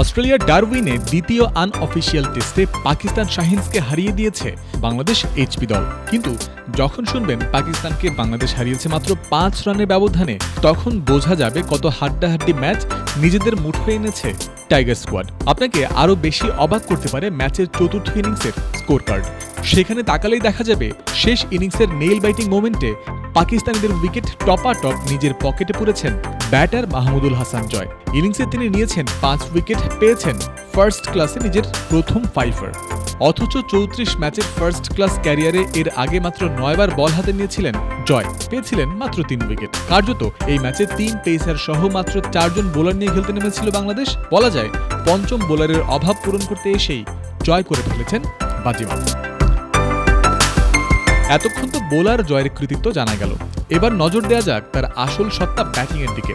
অস্ট্রেলিয়ার ডারউইনে দ্বিতীয় আনঅফিসিয়াল টেস্টে পাকিস্তান শাহিনসকে হারিয়ে দিয়েছে বাংলাদেশ এইচপি দল। কিন্তু যখন শুনবেন পাকিস্তানকে বাংলাদেশ হারিয়েছে মাত্র পাঁচ রানের ব্যবধানে, তখন বোঝা যাবে কত হাড্ডাহাড্ডি ম্যাচ নিজেদের মুঠোয় এনেছে টাইগার স্কোয়াড আপনাকে আরও বেশি অবাক করতে পারে ম্যাচের চতুর্থ ইনিংসের স্কোর কার্ড সেখানে তাকালেই দেখা যাবে শেষ ইনিংসের নেইল বাইটিং মোমেন্টে পাকিস্তানিদের উইকেট টপা টপ নিজের পকেটে পুরেছেন ব্যাটার মাহমুদুল হাসান জয়। ইনিংসে তিনি নিয়েছেন পাঁচ উইকেট, পেয়েছেন ফার্স্ট ক্লাসে নিজের প্রথম ফাইফার অথচ চৌত্রিশ ম্যাচের ফার্স্ট ক্লাস ক্যারিয়ারে এর আগে মাত্র নয়বার বল হাতে নিয়েছিলেন জয়। পেয়েছিলেন মাত্র তিন উইকেট। কার্যত এই ম্যাচে তিন পেসার সহ মাত্র চারজন বোলার নিয়ে খেলতে নেমেছিল বাংলাদেশ। বলা যায়, পঞ্চম বোলারের অভাব পূরণ করতে এসেই জয় করে ফেলেছেন বাজিমাত। এতক্ষণ তো বোলার জয়ের কৃতিত্ব জানা গেল। এবার নজর দেওয়া যাক তার আসল সত্তা ব্যাটিংয়ের দিকে।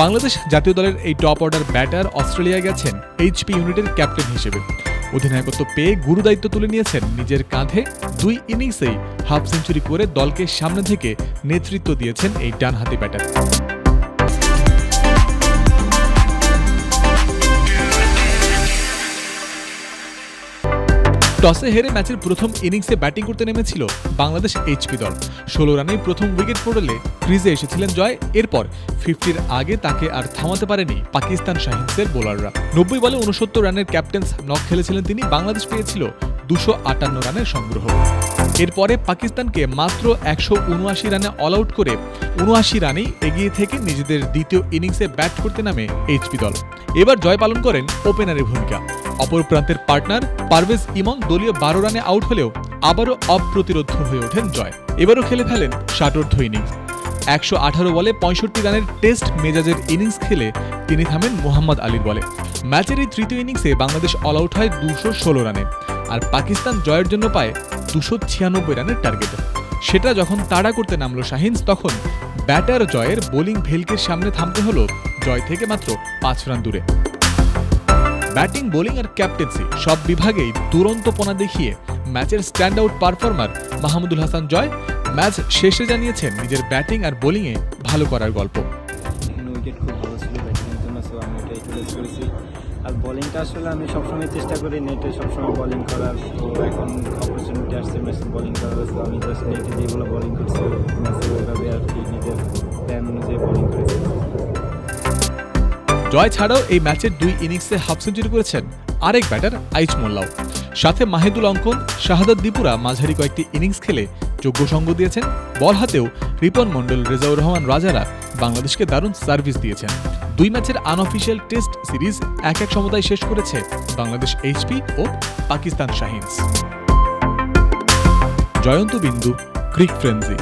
বাংলাদেশ জাতীয় দলের এই টপ অর্ডার ব্যাটার অস্ট্রেলিয়ায় গেছেন এইচপি ইউনিটের ক্যাপ্টেন হিসেবে। অধিনায়কত্ব পেয়ে গুরু দায়িত্ব তুলে নিয়েছেন নিজের কাঁধে দুই ইনিংসেই হাফ সেঞ্চুরি করে দলকে সামনে থেকে নেতৃত্ব দিয়েছেন এই ডানহাতি ব্যাটার। টসে হেরে ম্যাচের প্রথম ইনিংসে ব্যাটিং করতে নেমেছিল বাংলাদেশ এইচপি দল। ষোলো রানেই প্রথম উইকেট পড়লে ক্রিজে এসেছিলেন জয়। এরপর ফিফটির আগে তাকে আর থামাতে পারেনি পাকিস্তান শাহিনসের বোলাররা। নব্বই বলে উনসত্তর রানের ক্যাপ্টেন্স নক খেলেছিলেন তিনি। বাংলাদেশ পেয়েছিল দুশো আটান্ন রানের সংগ্রহ। এরপরে পাকিস্তানকে মাত্র একশো উনআশি রানে অল আউট করে উনআশি রানেই এগিয়ে থেকে নিজেদের দ্বিতীয় ইনিংসে ব্যাট করতে নামে এইচপি দল। এবার জয় পালন করেন ওপেনারের ভূমিকা। অপর প্রান্তের পার্টনার পারভেজ ইমন দলীয় বারো রানে আউট হলেও আবারও অপ্রতিরোধ হয়ে ওঠেন জয়। এবারও খেলে ফেলেন ষাটোর্ধ ইনিংস। একশো আঠারো বলে পঁয়ষট্টি রানের টেস্ট মেজাজের ইনিংস খেলে তিনি থামেন মোহাম্মদ আলীর বলে। ম্যাচের এই তৃতীয় ইনিংসে বাংলাদেশ অল আউট হয় দুশো ষোলো রানে আর পাকিস্তান জয়ের জন্য পায় দুশো ছিয়ানব্বই রানের টার্গেট। সেটা যখন তাড়া করতে নামলো শাহিনস, তখন ব্যাটার জয়ের বোলিং ভেলকের সামনে থামতে হলো জয় থেকে মাত্র পাঁচ রান দূরে। ব্যাটিং, বোলিং আর ক্যাপ্টেন্সি সব বিভাগেই দুরন্ত দুরন্তপনা দেখিয়ে ম্যাচের stand out performer Mahmudul Hasan Joy. Match শেষে জানিয়েছেন নিজের ব্যাটিং আর বোলিংয়ে ভালো করার গল্প। আমি আর বোলিংটা আসলে আমি সবসময় চেষ্টা করি নেটে সবসময় বলিং করার, তো এখন অপরচুনিটি আসছে ম্যাচে বলিং করার তো আমি জাস্ট নেটে যেগুলো বলিং করছি ম্যাচে ওইভাবে আর কি নিজের প্ল্যান অনুযায়ী বোলিং করেছি। জয় ছাড়াও এই ম্যাচের দুই ইনিংসে হাফ সেঞ্চুরি করেছেন আরেক ব্যাটার আইচ মোল্লাও। সাথে মাহিদুল অঙ্কন, শাহাদাত দীপুরা মাঝারি কয়েকটি ইনিংস খেলে যোগ্য সঙ্গ দিয়েছেন। বল হাতেও রিপন মণ্ডল, রেজাউর রহমান রাজারা বাংলাদেশকে দারুণ সার্ভিস দিয়েছেন। দুই ম্যাচের আনঅফিসিয়াল টেস্ট সিরিজ এক এক সমতায় শেষ করেছে বাংলাদেশ এইচপি ও পাকিস্তান শাহিনস। জয়ন্ত বিন্দু, ক্রিক ফ্রেন্সি।